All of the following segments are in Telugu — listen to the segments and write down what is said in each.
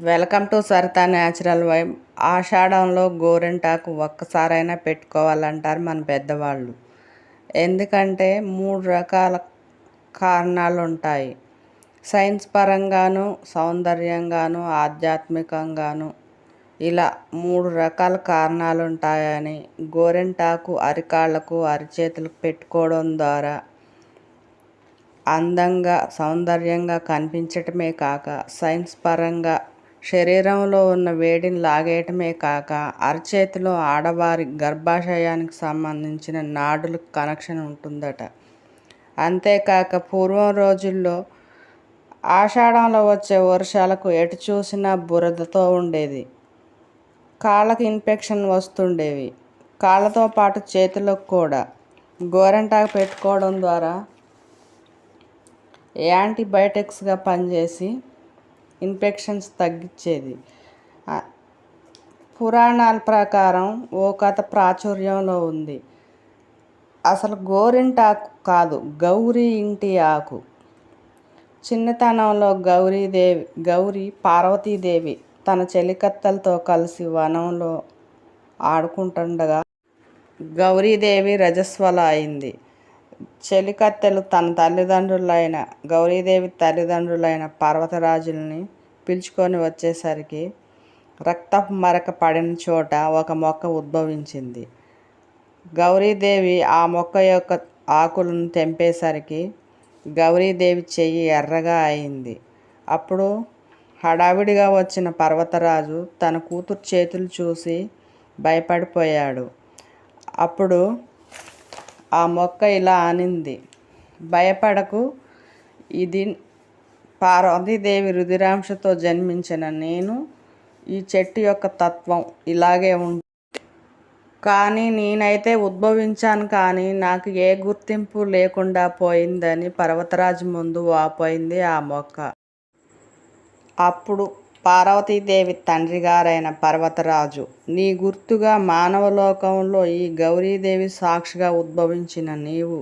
Welcome to Saritha natural vibe. ఆషాఢంలో గోరింటాకు ఒక్కసారైనా పెట్టుకోవాలంటారు మన పెద్దవాళ్ళు. ఎందుకంటే మూడు రకాల కారణాలు ఉంటాయి సైన్స్ పరంగాను సౌందర్యంగాను ఆధ్యాత్మికంగాను ఇలా మూడు రకాల కారణాలు ఉంటాయని గోరింటాకు అరికాళ్ళకు అరిచేతులకు పెట్టుకోవడం ద్వారా అందంగా సౌందర్యంగా కనిపించటమే కాక సైన్స్ పరంగా శరీరంలో ఉన్న వేడిని లాగేయటమే కాక అరచేతిలో ఆడవారి గర్భాశయానికి సంబంధించిన నాడులకు కనెక్షన్ ఉంటుందట. అంతేకాక పూర్వం రోజుల్లో ఆషాఢంలో వచ్చే వర్షాలకు ఎటు చూసినా బురదతో ఉండేది. కాళ్ళకి ఇన్ఫెక్షన్ వస్తుండేవి. కాళ్ళతో పాటు చేతులకు కూడా. గోరంటాకు పెట్టుకోవడం ద్వారా యాంటీబయాటిక్స్గా పనిచేసి ఇన్ఫెక్షన్స్ తగ్గించేది. పురాణాల ప్రకారం ఓ కథ ప్రాచుర్యంలో ఉంది. అసలు గోరింటాకు కాదు గౌరీ ఇంటి ఆకు. చిన్నతనంలో గౌరీదేవి గౌరీ పార్వతీదేవి తన చెలికత్తలతో కలిసి వనంలో ఆడుకుంటుండగా గౌరీదేవి రజస్వల అయింది. చెలికత్తెలు తన తల్లిదండ్రులైన గౌరీదేవి తల్లిదండ్రులైన పర్వతరాజుల్ని పిలుచుకొని వచ్చేసరికి రక్తపు మరక పడిన చోట ఒక మొక్క ఉద్భవించింది. గౌరీదేవి ఆ మొక్క యొక్క ఆకులను తెంపేసరికి గౌరీదేవి చెయ్యి ఎర్రగా అయింది. అప్పుడు హడావిడిగా వచ్చిన పర్వతరాజు తన కూతురు చేతులు చూసి భయపడిపోయాడు. అప్పుడు ఆ మొక్క ఇలా అనింది. భయపడకు ఇది పార్వతీదేవి రుధిరాంశతో జన్మించిన నేను ఈ చెట్టు యొక్క తత్వం ఇలాగే ఉంటుంది కానీ నేనైతే ఉద్భవించాను కానీ నాకు ఏ గుర్తింపు లేకుండా పోయిందని పర్వతరాజు ముందు వాపోయింది ఆ మొక్క. అప్పుడు పార్వతీదేవి తండ్రి గారైన పర్వతరాజు నీ గుర్తుగా మానవలోకంలో ఈ గౌరీదేవి సాక్షిగా ఉద్భవించిన నీవు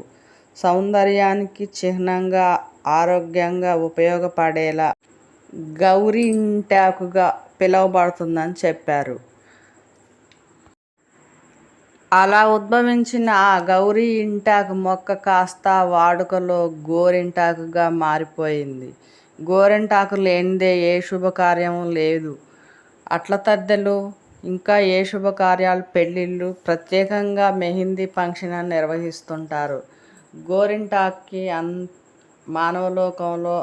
సౌందర్యానికి చిహ్నంగా ఆరోగ్యంగా ఉపయోగపడేలా గౌరీ ఇంటాకుగా పిలువబడుతుందని చెప్పారు. అలా ఉద్భవించిన ఆ గౌరీ ఇంటాకు మొక్క కాస్త వాడుకలో గోరింటాకుగా మారిపోయింది. గోరింటాకు లేనిదే ఏ శుభకార్యము లేదు. అట్ల తద్దెలు ఇంకా ఏ శుభకార్యాలు పెళ్ళిళ్ళు ప్రత్యేకంగా మెహిందీ ఫంక్షన్ నిర్వహిస్తుంటారు. గోరింటాక్కి అంత మానవలోకంలో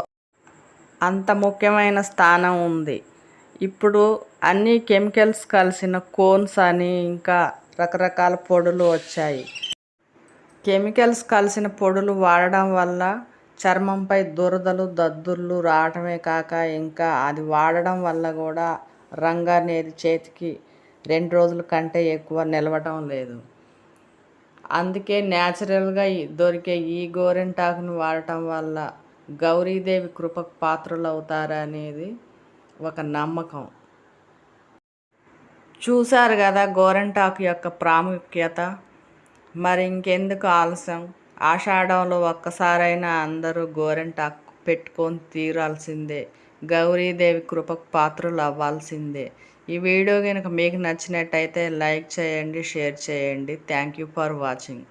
అంత ముఖ్యమైన స్థానం ఉంది. ఇప్పుడు అన్ని కెమికల్స్ కలిసిన కోన్స్ అని ఇంకా రకరకాల పొడులు వచ్చాయి. కెమికల్స్ కలిసిన పొడులు వాడడం వల్ల చర్మంపై దురదలు దద్దుర్లు రావటమే కాక ఇంకా అది వాడడం వల్ల కూడా రంగు అనేది చేతికి రెండు రోజుల కంటే ఎక్కువ నిలవటం లేదు. అందుకే న్యాచురల్గా దొరికే ఈ గోరింటాకును వాడటం వల్ల గౌరీదేవి కృపకు పాత్రలు అవుతారనేది ఒక నమ్మకం. చూశారు కదా గోరింటాకు యొక్క ప్రాముఖ్యత? మరి ఇంకెందుకు ఆలస్యం? ఆషాఢంలో ఒక్కసారైనా అందరూ గోరింటాకు పెట్టుకొని తీరాల్సిందే. గౌరీదేవి కృపకు పాత్రలు అవ్వాల్సిందే ఈ వీడియో కనుక మీకు నచ్చినట్టయితే లైక్ చేయండి షేర్ చేయండి. Thank you for watching